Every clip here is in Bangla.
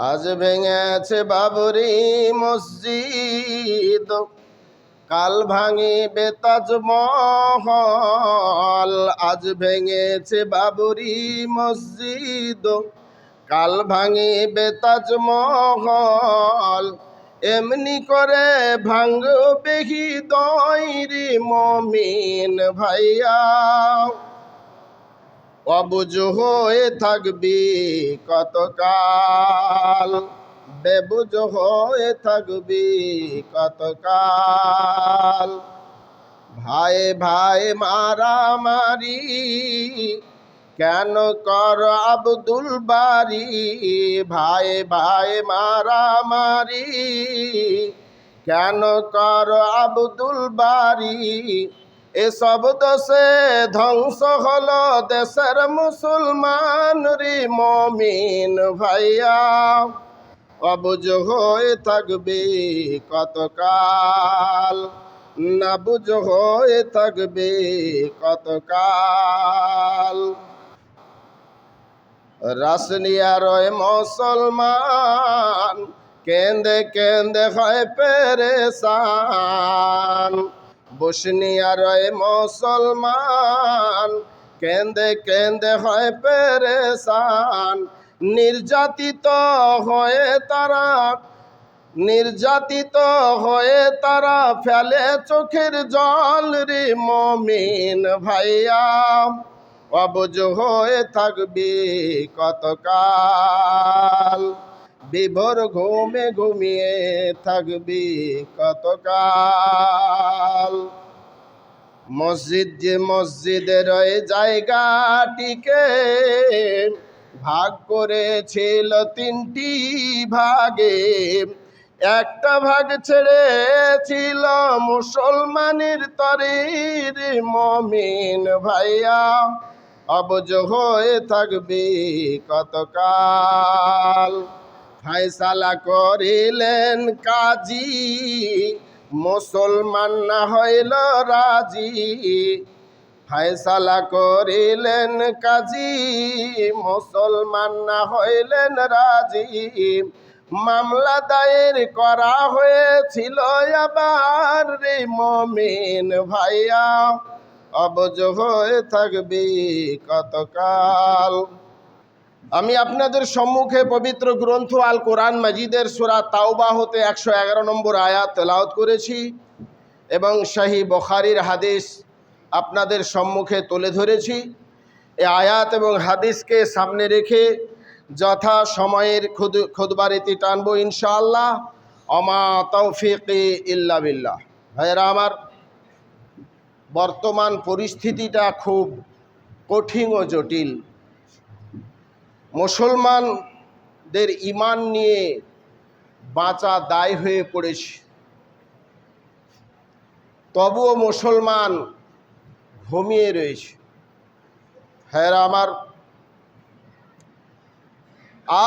আজ ভেঙেছে বাবরি মসজিদ। কাল ভাঙে ভাঙিবে তাজমহল আজ ভেঙেছে বাবরি মসজিদ। কাল ভাঙে ভাঙিবে তাজমহল এমনি করে ভাঙবে হৃদয়রি মমিন ভাইয়া। অবুজ হয়ে থাকবি কতকাল? বেবুজ হয়ে থাকবি কতকাল? ভাই ভাই মারামারি কেন কর আব্দুল বারি? ভাই ভাই মারামারি কেন কর আব্দুল বারি? এসব দোষে ধ্বংস হলো দেশের মুসলমান রে মমিন ভাইয়া। অবুজ হয়ে থাকবে কতকাল? না বুঝ হয়ে থাকবে কতকাল? রাসনিয়া রয় মুসলমান কেন্দে কেন্দে হয় পেরেশান। বসনিয়া রয় মুসলমান। কেন্দে কেন্দে হয় পেরেশান। নির্যাতিত হয়ে তারা, নির্যাতিত হয়ে তারা ফেলে চোখের জল রে মমিন ভাইয়া। অবুজ হয়ে থাকবি কতকাল? বিভোর ঘুমে ঘুমিয়ে থাকবি কতকাল। মসজিদ যে মসজিদের ওই জায়গাটিকে ভাগ করেছিল তিনটি ভাগে। একটা ভাগ ছেড়েছিল মুসলমানের তরির মমিন ভাইয়া। অবজ হয়ে থাকবি কতকাল। ফায়সালা করিলেন কাজী। মুসলমান না হইল রাজি। ফায়সালা করিলেন কাজী। মুসলমান না হইলেন রাজি। মামলা দায়ের করা হয়েছিল আবার রে মমিন ভাইয়া। অবজ হয়ে থাকবি কতকাল? আমি আপনাদের সম্মুখে পবিত্র গ্রন্থ আল কোরআন মাজিদের সুরা তাওবা হতে একশো এগারো নম্বর আয়াত তেলাওত করেছি এবং শাহী বখারির হাদিস আপনাদের সম্মুখে তুলে ধরেছি। এ আয়াত এবং হাদিসকে সামনে রেখে যথা সময়ের খুদ খুদবারিতি টানবো ইনশাআল্লাহ। অমা তৌফিক ইল্লা বিল্লাহ। ভাইয়েরা আমার, বর্তমান পরিস্থিতিটা খুব কঠিন ও জটিল। মুসলমানদের ইমান নিয়ে বাঁচা দায় হয়ে পড়েছে। তবুও মুসলমান ঘুমিয়ে রয়েছে। হ্যাঁ আমার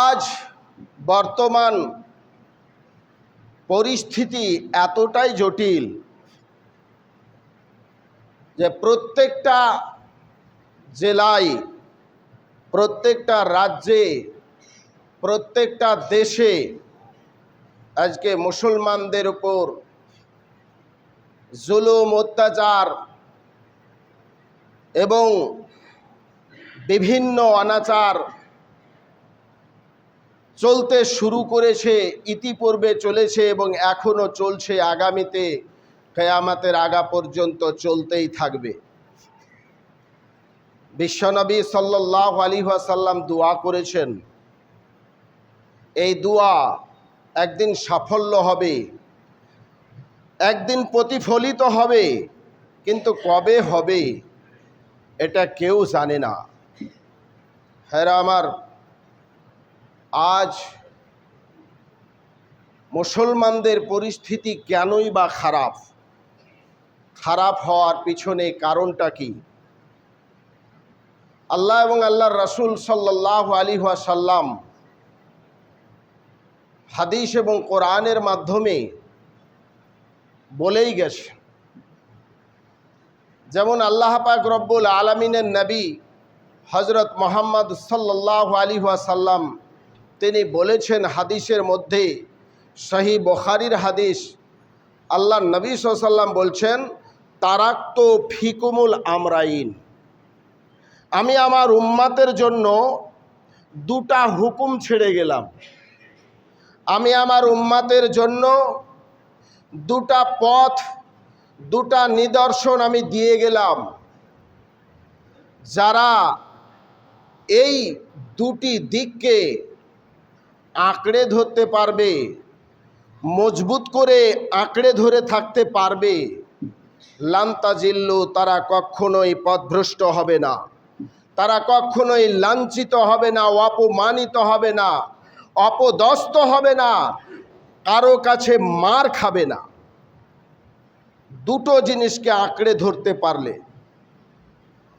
আজ বর্তমান পরিস্থিতি এতটাই জটিল যে প্রত্যেকটা জেলায় প্রত্যেকটা রাজ্যে, প্রত্যেকটা দেশে আজকে মুসলমানদের উপর জুলুম, অত্যাচার এবং বিভিন্ন অনাচার চলতে শুরু করেছে, ইতিপূর্বে চলেছে এবং এখনও চলছে। আগামীতে কেয়ামাতের আগা পর্যন্ত চলতেই থাকবে। বিশ্বনবী সাল্লাহ আলী সাল্লাম দোয়া করেছেন। এই দোয়া একদিন সাফল্য হবে, একদিন প্রতিফলিত হবে, কিন্তু কবে হবে এটা কেউ জানে না। হ্যাঁ আমার, আজ মুসলমানদের পরিস্থিতি কেনই বা খারাপ? খারাপ হওয়ার পিছনে কারণটা কি? আল্লাহ এবং আল্লাহর রাসুল সাল্লাহ আলী সাল্লাম হাদিস এবং কোরআনের মাধ্যমে বলেই গেছে। যেমন আল্লাহ পাক রব্বুল আলমিনের নবী হজরত মোহাম্মদ সাল্লাহ আলী সাল্লাম তিনি বলেছেন হাদিসের মধ্যে শাহী বখারির হাদিস আল্লাহ নবী সাল্লাম বলছেন, তারাক্ত ফিকুমুল আমরাইন। আমি আমার উম্মাতের জন্য দুটা হুকুম ছেড়ে গেলাম। আমি আমার উম্মাতের জন্য দুটা পথ, দুটা নিদর্শন আমি দিয়ে গেলাম। যারা এই দুটি দিককে আঁকড়ে ধরতে পারবে, মজবুত করে আঁকড়ে ধরে থাকতে পারবে, লান্তাজিল্লু তারা কখনোই পথভ্রষ্ট হবে না। তারা কখনোই লাঞ্ছিত হবে না, অপমানিত হবে না অপদস্ত হবে না, কারও কাছে মার খাবে না। দুটো জিনিসকে আঁকড়ে ধরতে পারলে।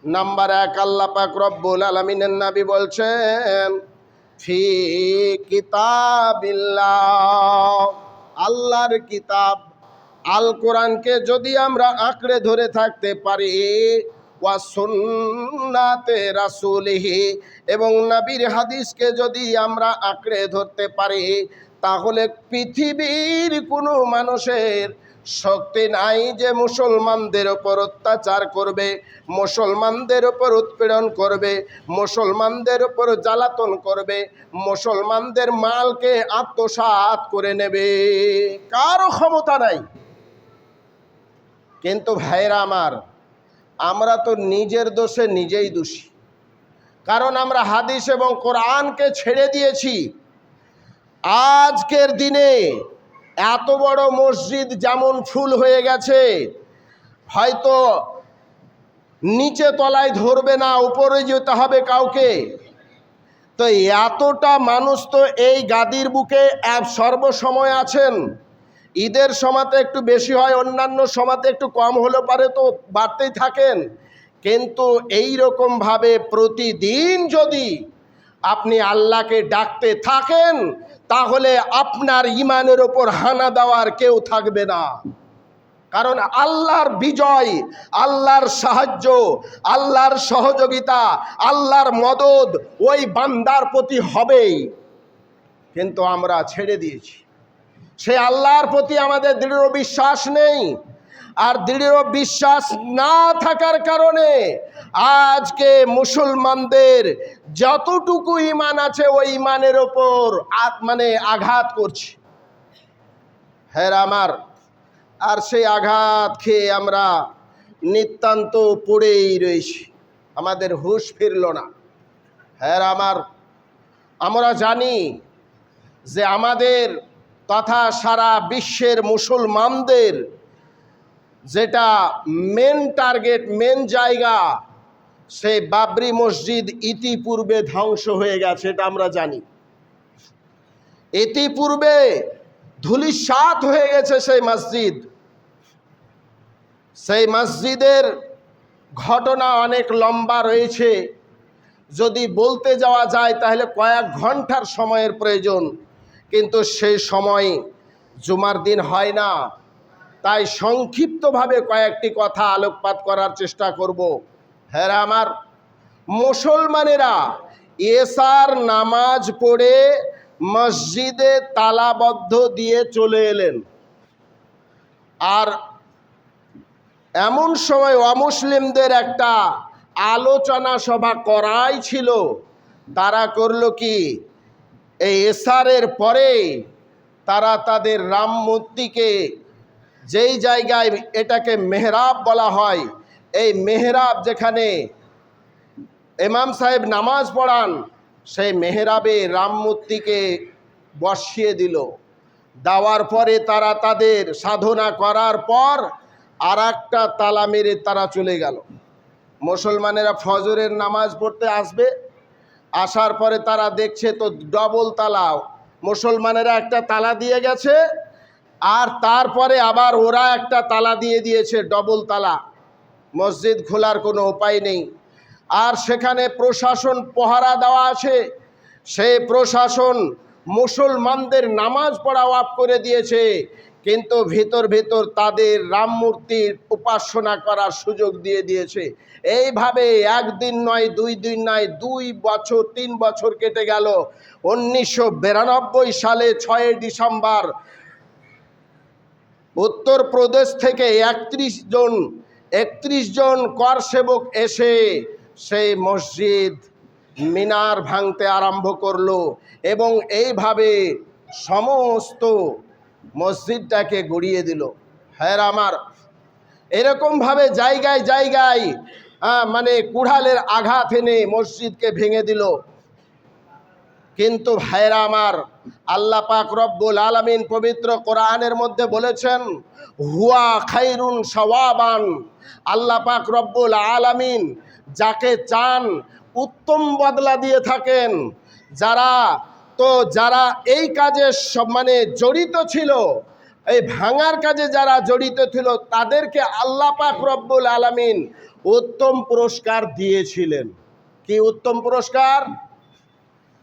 নাম্বার এক, আল্লাহ পাক রব্বুল আলমিনের নাবি বলছেন, ফি কিতাবিল্লাহ, আল্লাহর কিতাব, আল কোরআনকে যদি আমরা আঁকড়ে ধরে থাকতে পারি ওয়া সুন্নাতে রাসূলিহি এবং নবীর হাদিসকে যদি আমরা আঁকড়ে ধরতে পারি, তাহলে পৃথিবীর কোনো মানুষের শক্তি নাই যে মুসলমানদের ওপর অত্যাচার করবে, মুসলমানদের ওপর উৎপীড়ন করবে, মুসলমানদের ওপর জ্বালাতন করবে, মুসলমানদের মালকে আত্মসাৎ করে নেবে। কারও ক্ষমতা নাই। কিন্তু ভাইরা আমার আমরা তো নিজের দোষে নিজেই দোষী। কারণ আমরা হাদিস এবং কোরআনকে ছেড়ে দিয়েছি। আজকের দিনে এত বড় মসজিদ যেমন ফুল হয়ে গেছে, হয়তো নিচে তলায় ধরবে না, উপরে যেতে হবে কাউকে। তো এতটা মানুষ তো এই গাদির বুকে সর্বসময় আছেন। ঈদের সময়তে একটু বেশি হয়, অন্যান্য সময়তে একটু কম হলে পারে তো বাড়তেই থাকেন। কিন্তু এই রকমভাবে প্রতিদিন যদি আপনি আল্লাহকে ডাকতে থাকেন, তাহলে আপনার ইমানের ওপর হানা দেওয়ার কেউ থাকবে না। কারণ আল্লাহর বিজয়, আল্লাহর সাহায্য, আল্লাহর সহযোগিতা, আল্লাহর মদত ওই বান্দার প্রতি হবেই। কিন্তু আমরা ছেড়ে দিয়েছি। সে আল্লাহর প্রতি আমাদের দৃঢ় বিশ্বাস নেই। আর দৃঢ় বিশ্বাস না থাকার কারণে আজকে মুসলমানদের যতটুকু ইমান আছে, ওই ইমানের ওপর মানে আঘাত করছে। হ্যাঁ আমার, আর সেই আঘাত খেয়ে আমরা নিতান্ত পড়েই রয়েছি। আমাদের হুশ ফিরল না। হ্যাঁ আমার, আমরা জানি যে আমাদের তথা সারা বিশ্বের মুসলমানদের যেটা মেন টার্গেট মেন জায়গা সেই বাবরি মসজিদ ইতিপূর্বে ধ্বংস হয়ে গেছে, এটা আমরা জানি। ইতিপূর্বে ধুলিসাত হয়ে গেছে সেই মসজিদ। সেই মসজিদের ঘটনা অনেক লম্বা রয়েছে। যদি বলতে যাওয়া যায়, তাহলে কয়েক ঘণ্টার সময়ের প্রয়োজন। কিন্তু সেই সময় জুমার দিন হয় না। তাই সংক্ষিপ্তভাবে কয়েকটি কথা আলোকপাত করার চেষ্টা করব। হ্যাঁ আমার, মুসলমানেরা এসার নামাজ পড়ে মসজিদে তালাবদ্ধ দিয়ে চলে এলেন। আর এমন সময় অমুসলিমদের একটা আলোচনা সভা করাই ছিল। তারা করল কি? এই এসারের পরে তারা তাদের রাম মূর্তিকে যেই জায়গায় এটাকে মেহরাব বলা হয়, এই মেহরাব যেখানে ইমাম সাহেব নামাজ পড়ান, সেই মেহরাবে রাম মূর্তিকে বসিয়ে দিল। দেওয়ার পরে তারা তাদের সাধনা করার পর আর তালা মেরে তারা চলে গেল। মুসলমানেরা ফজরের নামাজ পড়তে আসবে আসার পরে তারা দেখছে তো ডবল তালা মুসলমানেরা একটা তালা দিয়ে গেছে, আর তারপরে আবার ওরা একটা তালা দিয়ে দিয়েছে ডবল তালা। মসজিদ খোলার কোনো উপায় নেই। আর সেখানে প্রশাসন পহারা দেওয়া আছে। সেই প্রশাসন মুসলমানদের নামাজ পড়া ওয়াপ করে দিয়েছে। কিন্তু ভিতর ভিতর তাদের রাম মূর্তির উপাসনা করার সুযোগ দিয়ে দিয়েছে। এইভাবে একদিন নয়, দুই দিন নয়, দুই বছর, তিন বছর কেটে গেল। উনিশশো বিরানব্বই সালে ছয় ডিসেম্বর উত্তরপ্রদেশ থেকে একত্রিশ জন একত্রিশ জন কর সেবক এসে সেই মসজিদ মিনার ভাঙতে আরম্ভ করল এবং এইভাবে সমস্ত মসজিদটাকে গড়িয়ে দিল। হ্যাঁ আমার। এরকমভাবে জায়গায় জায়গায় মানে কুড়ালের আঘাত এনে মসজিদকে ভেঙে দিল। কিন্তু ভাইরা আমার, আল্লাহ পাক রব্বুল আলামিন পবিত্র কোরআনের মধ্যে বলেছেন, হুয়া খাইরুন সওয়াবান। আল্লাহ পাক রব্বুল আলামিন যাকে চান, উত্তম বদলা দিয়ে থাকেন। যারা তো যারা এই কাজে সব মানে জড়িত ছিল, এই ভাঙার কাজে যারা জড়িত ছিল, তাদেরকে আল্লাহ পাক রব্বুল আলামিন উত্তম পুরস্কার দিয়েছিলেন। কি উত্তম পুরস্কার?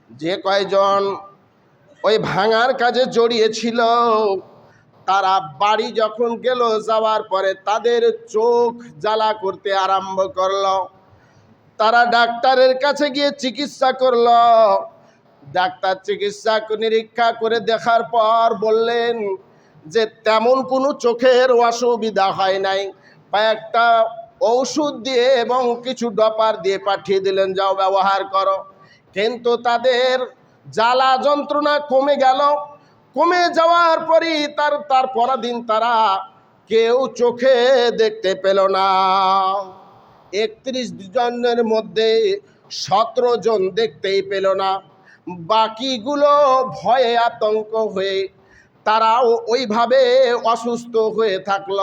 যে কয়জন ওই ভাঙার কাজে জড়িয়েছিল, তারা বাড়ি যখন গেল, যাওয়ার পরে তাদের চোখ জ্বালা করতে আরম্ভ করল। তারা ডাক্তারের কাছে গিয়ে চিকিৎসা করল। ডাক্তার চিকিৎসা নিরীক্ষা করে দেখার পর বললেন যে তেমন কোনো চোখের অসুবিধা হয় নাই। একটা ঔষধ দিয়ে এবং কিছু ডপার দিয়ে পাঠিয়ে দিলেন, যাও ব্যবহার করো। কিন্তু তাদের জ্বালা যন্ত্রণা কমে গেল। কমে যাওয়ার পরই তার তার পরদিন তারা কেউ চোখে দেখতে পেল না। একত্রিশ জনের মধ্যে সতেরো জন দেখতেই পেল না। বাকিগুলো ভয়ে আতঙ্ক হয়ে তারাও ওইভাবে অসুস্থ হয়ে থাকল।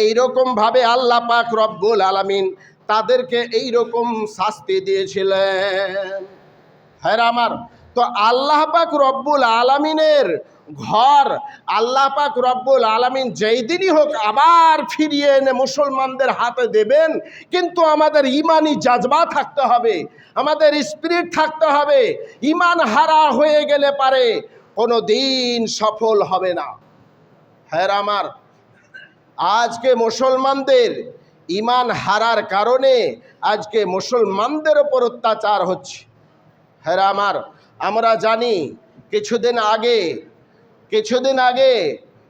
এইরকমভাবে আল্লাহ পাক রব্বুল আলমিন তাদেরকে এইরকম শাস্তি দিয়েছিলেন। হ্যাঁ আমার, তো আল্লাহ পাক রব্বুল আলামিনের ঘর আল্লাহ পাক রব্বুল আলামিন যেই দিনই হোক আবার ফিরিয়ে এনে মুসলমানদের হাতে দেবেন। কিন্তু আমাদের ইমানি জাজবা থাকতে হবে, আমাদের স্পিরিট থাকতে হবে। ইমান হারা হয়ে গেলে পারে কোনো দিন সফল হবে না। হ্যাঁ আমার, আজকে মুসলমানদের ইমান হারার কারণে আজকে মুসলমানদের ওপর অত্যাচার হচ্ছে। হ্যাঁ আমার, আমরা জানি কিছুদিন আগে কিছুদিন আগে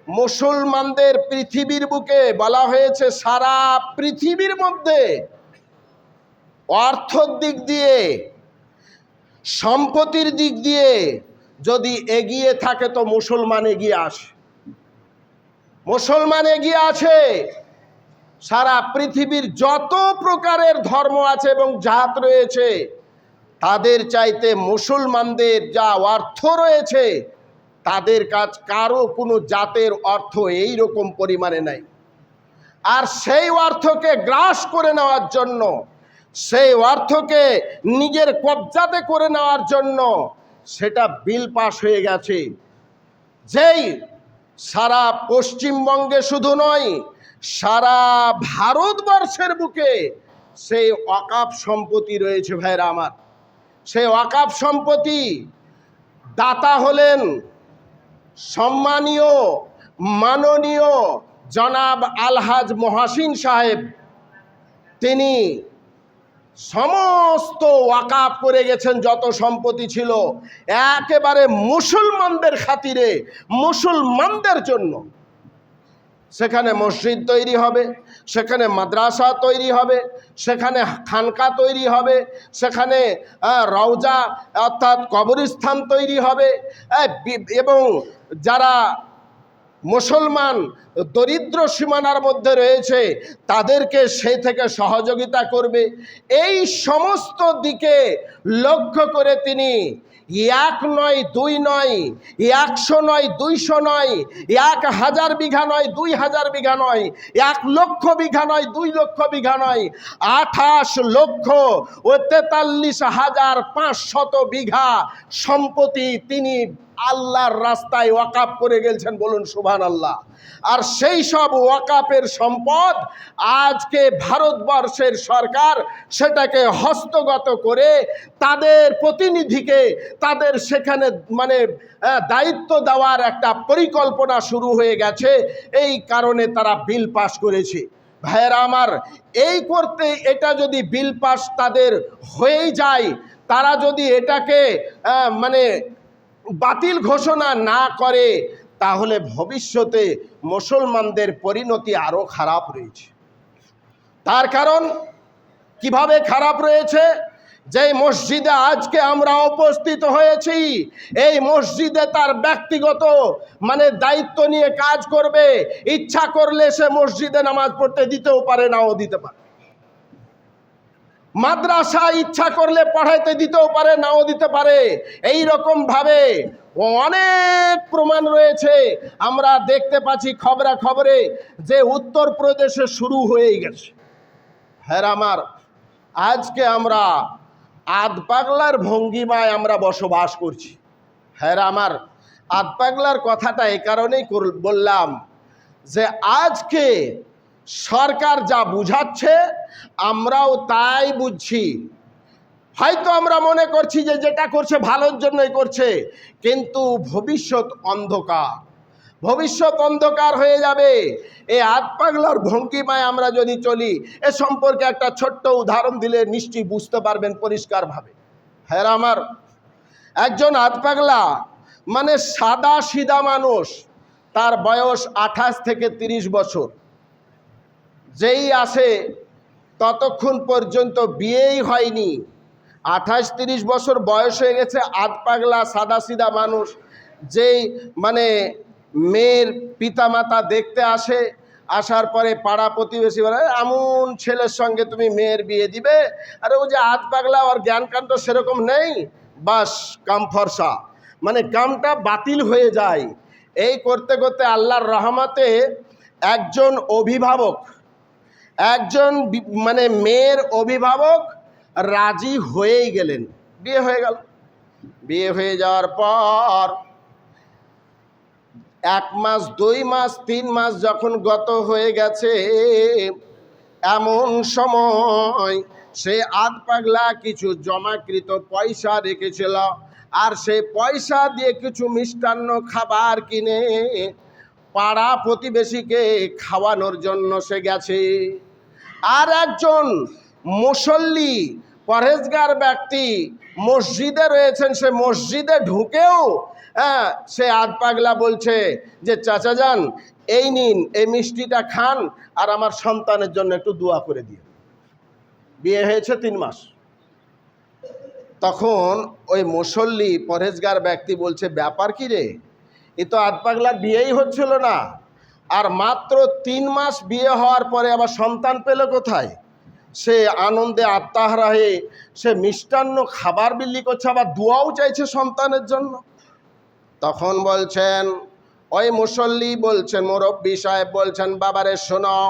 মুসলমানদের পৃথিবীর বুকে বলা হয়েছে, সারা পৃথিবীর মধ্যে অর্থর দিক দিয়ে, সম্পত্তির দিক দিয়ে যদি এগিয়ে থাকে তো মুসলমান এগিয়ে আসে। মুসলমান এগিয়ে আছে সারা পৃথিবীর যত প্রকারের ধর্ম আছে এবং জাত রয়েছে, তাদের চাইতে মুসলমানদের যা অর্থ রয়েছে তাদের কাজ কারও কোনো জাতের অর্থ এই রকম পরিমাণে নাই। আর সেই অর্থকে গ্রাস করে নেওয়ার জন্য, সেই অর্থকে নিজের কবজাতে করে নেওয়ার জন্য সেটা বিল পাস হয়ে গেছে। যেই সারা পশ্চিমবঙ্গে শুধু নয়, সারা ভারতবর্ষের বুকে সেই অকাপ সম্পত্তি রয়েছে ভাইরা আমার। সেই অকাপ সম্পত্তি দাতা হলেন সম্মানীয়, মাননীয় জনাব আলহাজ মহাসিন সাহেব, তিনি সমস্ত ওয়াকাপ করে গেছেন, যত সম্পত্তি ছিল, একেবারে মুসলমানদের খাতিরে, মুসলমানদের জন্য। সেখানে মসজিদ তৈরি হবে, সেখানে মাদ্রাসা তৈরি হবে, সেখানে খানকা তৈরি হবে, সেখানে রওজা অর্থাৎ কবরস্থান তৈরি হবে এবং যারা মুসলমান দরিদ্র সীমানার মধ্যে রয়েছে, তাদেরকে সেই থেকে সহযোগিতা করবে। এই সমস্ত দিকে লক্ষ্য করে তিনি এক নয়, দুই নয়, একশো নয়, দুইশো নয়, এক হাজার বিঘা নয়, দুই হাজার বিঘা নয়, এক লক্ষ বিঘা নয়, দুই লক্ষ বিঘা নয়, আঠাশ লক্ষ ও তেতাল্লিশ হাজার পাঁচশত বিঘা সম্পত্তি তিনি আল্লাহর রাস্তায় ওয়াকাপ করে গেলছেন, বলুন সুবহান আল্লাহ আর সেই সব ওয়াকাপের সম্পদ আজকে ভারতবর্ষের সরকার সেটাকে হস্তগত করে তাদের প্রতিনিধিকে তাদের সেখানে মানে দায়িত্ব দেওয়ার একটা পরিকল্পনা শুরু হয়ে গেছে। এই কারণে তারা বিল পাশ করেছে। ভাইয়েরা আমার, এই করতে এটা যদি বিল পাস তাদের হয়েই যায়, তারা যদি এটাকে মানে বাতিল ঘোষণা না করে, তাহলে ভবিষ্যতে মুসলমানদের পরিণতি আরও খারাপ রয়েছে। তার কারণ কীভাবে খারাপ রয়েছে? যে মসজিদে আজকে আমরা উপস্থিত হয়েছি, এই মসজিদে তার ব্যক্তিগত মানে দায়িত্ব নিয়ে কাজ করবে, ইচ্ছা করলে সে মসজিদে নামাজ পড়তে দিতেও পারে, নাও দিতে পারে। মাদ্রাসা ইচ্ছা করলে পড়াইতে দিতেও পারে, নাও দিতে পারে। এই রকম ভাবে অনেক প্রমাণ রয়েছে। আমরা দেখতে পাচ্ছি খবরা খবরে যে উত্তরপ্রদেশে শুরু হয়ে গেছে। হ্যাঁ আমার, আজকে আমরা আধ পাগলার ভঙ্গিমায় আমরা বসবাস করছি। হ্যাঁ আমার আধ পাগলার কথাটা এই কারণেই কর- বললাম যে আজকে সরকার যা বুঝাচ্ছে, আমরাও তাই বুঝছি। হয়তো আমরা মনে করছি যে যেটা করছে ভালোর জন্যই করছে, কিন্তু ভবিষ্যৎ অন্ধকার। ভবিষ্যৎ অন্ধকার হয়ে যাবে। এই আত পাগলার ভঙ্গিমায় আমরা যদি চলি, এ সম্পর্কে একটা ছোট্ট উদাহরণ দিলে নিশ্চয়ই বুঝতে পারবেন পরিষ্কারভাবে। হ্যাঁ আমার, একজন আত পাগলা মানে সাদা সিধা মানুষ, তার বয়স আঠাশ থেকে তিরিশ বছর। যেই আসে ততক্ষণ পর্যন্ত বিয়েই হয়নি। আঠাশ তিরিশ বছর বয়স হয়ে গেছে, আধ পাগলা, সাদা সিধা মানুষ। যেই মানে মেয়ের পিতামাতা দেখতে আসে, আসার পরে পাড়া প্রতিবেশী বলে, এমন ছেলের সঙ্গে তুমি মেয়ের বিয়ে দিবে? আরে ও যে আধ পাগলা, ওর জ্ঞানকাণ্ড সেরকম নেই? বাস, কাম ফর্সা। মানে কামটা বাতিল হয়ে যায়। এই করতে করতে আল্লাহর রহমতে একজন অভিভাবক একজন মানে মেয়ের অভিভাবক রাজি হয়েই গেলেন। বিয়ে হয়ে গেল। বিয়ে হয়ে যাওয়ার পর এক মাস, দুই মাস, তিন মাস যখন গত হয়ে গেছে, এমন সময় সে আধ পাগলা কিছু জমাকৃত পয়সা রেখেছিল আর সে পয়সা দিয়ে কিছু মিষ্টান্ন খাবার কিনে পাড়া প্রতিবেশীকে খাওয়ানোর জন্য সে গেছে। আর একজন মুসল্লি, পরহেজগার ব্যক্তি মসজিদে রয়েছেন, সে মসজিদে ঢুকেও হ্যাঁ সে আধ পাগলা বলছে যে, চাচা যান, এই নিন, এই মিষ্টিটা খান আর আমার সন্তানের জন্য একটু দোয়া করে দিন। বিয়ে হয়েছে তিন মাস। তখন ওই মুসল্লি, পরহেজগার ব্যক্তি বলছে, ব্যাপার কি রে? এ তো আধ পাগলার বিয়েই হচ্ছিল না। আর মাত্র তিন মাস বিয়ে হওয়ার পরে আবার সন্তান পেল কোথায়? সে আনন্দে আত্মাহারা হয়ে সে মিষ্টান্ন খাবার বিল্লি করছে, আবার দোয়াও চাইছে সন্তানের জন্য। তখন বলছেন, ওই মুসল্লি বলছেন, মুরব্বী সাহেব বলছেন, বাবারে শোনো,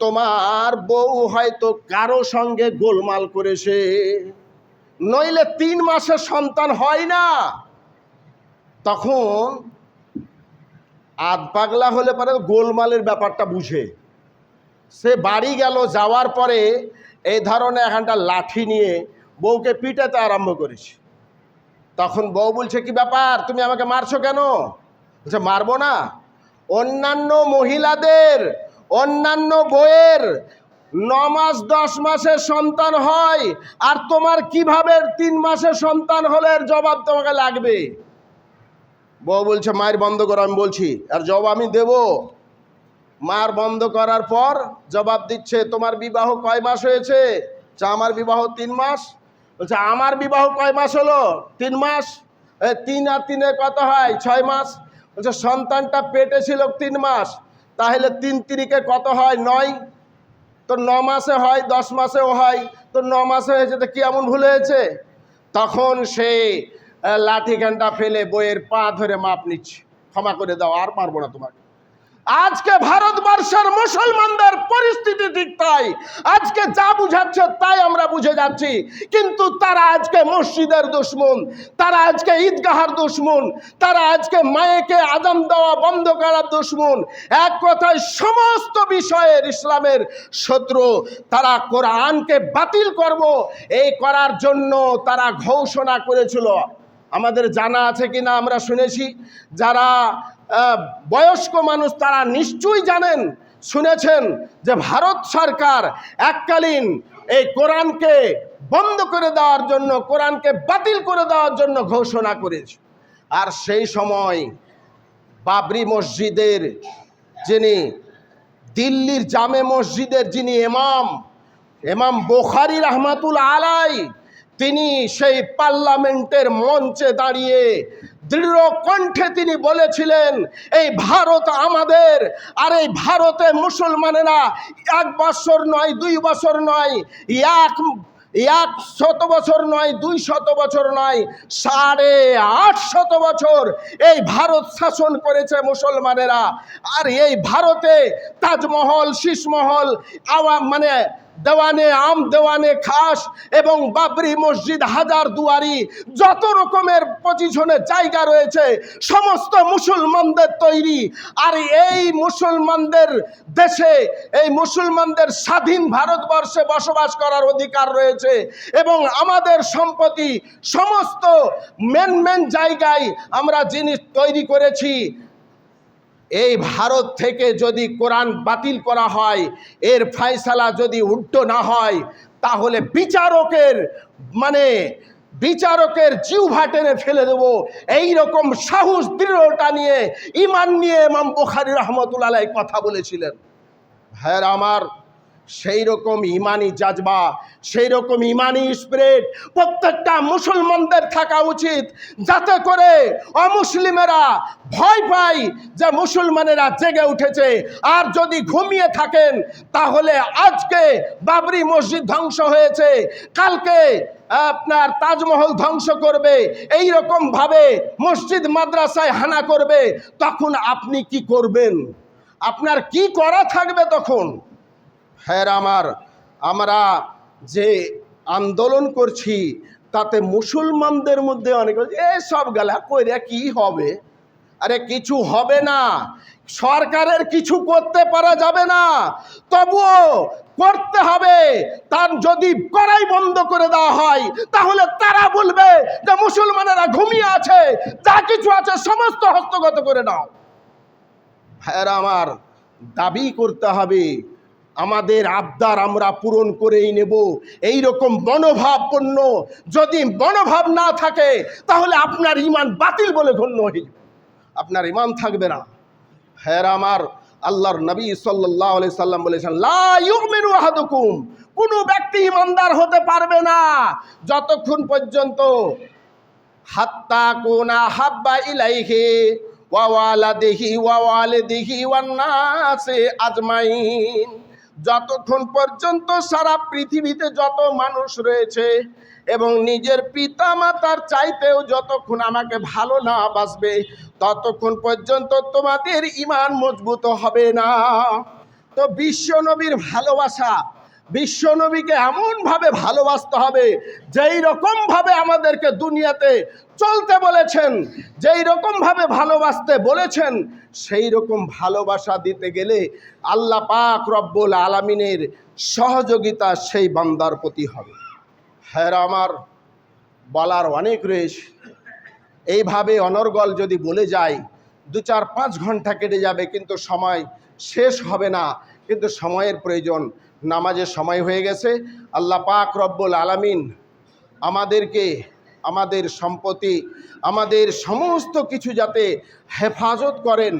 তোমার বউ হয়তো কারও সঙ্গে গোলমাল করেছে, নইলে তিন মাসের সন্তান হয় না। তখন আধ পাগলা হলে পরে গোলমালের ব্যাপারটা বুঝে। সে বাড়ি গেল, যাওয়ার পরে এই ধরনের এখানটা লাঠি নিয়ে বউকে পিটাতে আরম্ভ করেছে। তখন বউ বলছে, কি ব্যাপার? তুমি আমাকে মারছো কেন? বলছে, মারবো না। অন্যান্য মহিলাদের, অন্যান্য বইয়ের ন মাস, দশ মাসের সন্তান হয়, আর তোমার কীভাবে তিন মাসের সন্তান হলে জবাব তোমাকে লাগবে? বউ বলছে, মায়ের বন্ধ করো, আমি বলছি। আর জবাব আমি দেব। মার বন্ধ করার পর জবাব দিচ্ছে, তোমার বিবাহ কয় মাস হয়েছে? চা আমার বিবাহ তিন মাস। বলছে, আমার বিবাহ কয় মাস হলো? তিন মাস। তিন আর তিনে কত হয়? ছয় মাস। বলছে, সন্তানটা পেটে ছিল তিন মাস। তাহলে তিন তিরিকে কত হয়? নয়। তো ন মাসে হয়, দশ মাসেও হয়। তো ন মাসে হয়েছে তো কি এমন ভুল হয়েছে? তখন সে লাঠি ঘণ্টা ফেলে বইয়ের পা ধরে মাপ নিচ্ছে। ক্ষমা করে দাও, আর পারব না তোমাকে। আজকে ভারতবর্ষের মুসলমানদের পরিস্থিতি ঠিক তাই। আজকে যা বুঝাচ্ছে তাই আমরা বুঝে যাচ্ছি। কিন্তু তারা আজকে মসজিদের দুশ্মন, তারা আজকে ঈদগাহার দুশ্মন, তারা আজকে মায়েকে আদাম দেওয়া বন্ধ করার দুশ্মন। এক কথায় সমস্ত বিষয়ের ইসলামের শত্রু। তারা কোরআনকে বাতিল করব, এই করার জন্য তারা ঘোষণা করেছিল। আমাদের জানা আছে কি না আমরা শুনেছি। যারা বয়স্ক মানুষ তারা নিশ্চয়ই জানেন, শুনেছেন যে ভারত সরকার এককালীন এই কোরআনকে বন্ধ করে দেওয়ার জন্য, কোরআনকে বাতিল করে দেওয়ার জন্য ঘোষণা করেছে। আর সেই সময় বাবরি মসজিদের যিনি, দিল্লির জামে মসজিদের যিনি এমাম এমাম বোখারি রহমাতুল আলাই তিনি সেই পার্লামেন্টের মঞ্চে দাঁড়িয়ে দৃঢ় কণ্ঠে তিনি বলেছিলেন, এই ভারত আমাদের, আর এই ভারতে মুসলমানেরা এক বছর নয়, দুই বছর নয়, এক এক শত বছর নয়, দুই শত বছর নয়, সাড়ে আট শত বছর এই ভারত শাসন করেছে মুসলমানেরা। আর এই ভারতে তাজমহল, শীষমহল আওয়াম মানে দেওয়ানে আম, দেওয়ানে খাস এবং বাবরি মসজিদ, হাজার দুয়ারি, যত রকমের পজিশনে জায়গা রয়েছে, সমস্ত মুসলমানদের তৈরি। আর এই মুসলমানদের দেশে, এই মুসলমানদের স্বাধীন ভারতবর্ষে বসবাস করার অধিকার রয়েছে এবং আমাদের সম্পত্তি সমস্ত মেন মেন জায়গায় আমরা জিনিস তৈরি করেছি। এই ভারত থেকে যদি কোরআন বাতিল করা হয়, এর ফয়সালা যদি উল্টো না হয়, তাহলে বিচারকের মানে বিচারকের জিউভা টেনে ফেলে দেব। এই রকম সাহস, দৃঢ়তা নিয়ে, ইমান নিয়ে ইমাম বুখারি রহমতুল্লাহ কথা বলেছিলেন। ভাইয়ের আমার সেই রকম ইমানি জাজবা, সেই রকম ইমানি স্পিরিট প্রত্যেকটা মুসলমানদের থাকা উচিত যাতে করে অমুসলিমেরা ভয় পায় যে মুসলমানেরা জেগে উঠেছে। আর যদি ঘুমিয়ে থাকেন, তাহলে আজকে বাবরি মসজিদ ধ্বংস হয়েছে। কালকে আপনার তাজমহল ধ্বংস করবে। এই রকম ভাবে মসজিদ মাদ্রাসায় হানা করবে। তখন আপনি কি করবেন? আপনার কি করা থাকবে তখন? হ্যাঁ আমার, আমরা যে আন্দোলন করছি, তাতে মুসলমানদের মধ্যে অনেক এসব গেলা কইরা কি হবে? আরে কিছু হবে না, সরকারের কিছু করতে পারা যাবে না, তবুও করতে হবে। তার যদি করাই বন্ধ করে দেওয়া হয়, তাহলে তারা বলবে যে মুসলমানেরা ঘুমিয়ে আছে, যা কিছু আছে সমস্ত হস্তগত করে নাও। হ্যাঁ আমার, দাবি করতে হবে। আমাদের আবদার আমরা পূরণ করেই নেব। এই রকম মনোভাবপূর্ণ যদি মনোভাব না থাকে, তাহলে আপনার ইমান বাতিল বলে গণ্য হয়ে আপনার ইমান থাকবে না। হ্যাঁ আমার, আল্লাহর নবী সাল্লাহ সাল্লাম বলেছেন, লা ইউমিনু আহাদুকুম। কোনো ব্যক্তি ইমানদার হতে পারবে না। যতক্ষণ পর্যন্ত হাত্তা কোনা হাব্বা ইলাইহে ওয়াওয়ালা দেহি ওয়াওয়ালে দেহি ওয়ান্নাসে আজমাইন। যতক্ষণ পর্যন্ত সারা পৃথিবীতে যত মানুষ রয়েছে এবং নিজের পিতা মাতার চাইতেও যতক্ষণ আমাকে ভালো না বাসবে ততক্ষণ পর্যন্ত তোমাদের ইমান মজবুত হবে না। তো বিশ্ব নবীর ভালোবাসা বিশ্বনবীকে এমনভাবে ভালোবাসতে হবে, যেই রকমভাবে আমাদেরকে দুনিয়াতে চলতে বলেছেন, যেই রকমভাবে ভালোবাসতে বলেছেন, সেই রকম ভালোবাসা দিতে গেলে আল্লাহ পাক রব্বুল আলমিনের সহযোগিতা সেই বান্দার প্রতি হবে। হ্যাঁ আমার, বলার অনেক রয়েছে এইভাবে অনর্গল যদি বলে যাই দু চার পাঁচ ঘণ্টা কেটে যাবে, কিন্তু সময় শেষ হবে না। কিন্তু সময়ের প্রয়োজন নামাজের সময় হয়ে গেছে। আল্লাহ পাক রব্বুল আলামিন আমাদেরকে আমাদের সম্পত্তি, আমাদের সমস্ত কিছু যাতে হেফাজত করেন,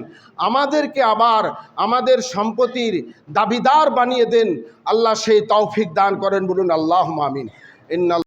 আমাদেরকে আবার আমাদের সম্পত্তির দাবিদার বানিয়ে দেন। আল্লাহ সেই তৌফিক দান করেন বলুন আল্লাহ মামিন ইন্না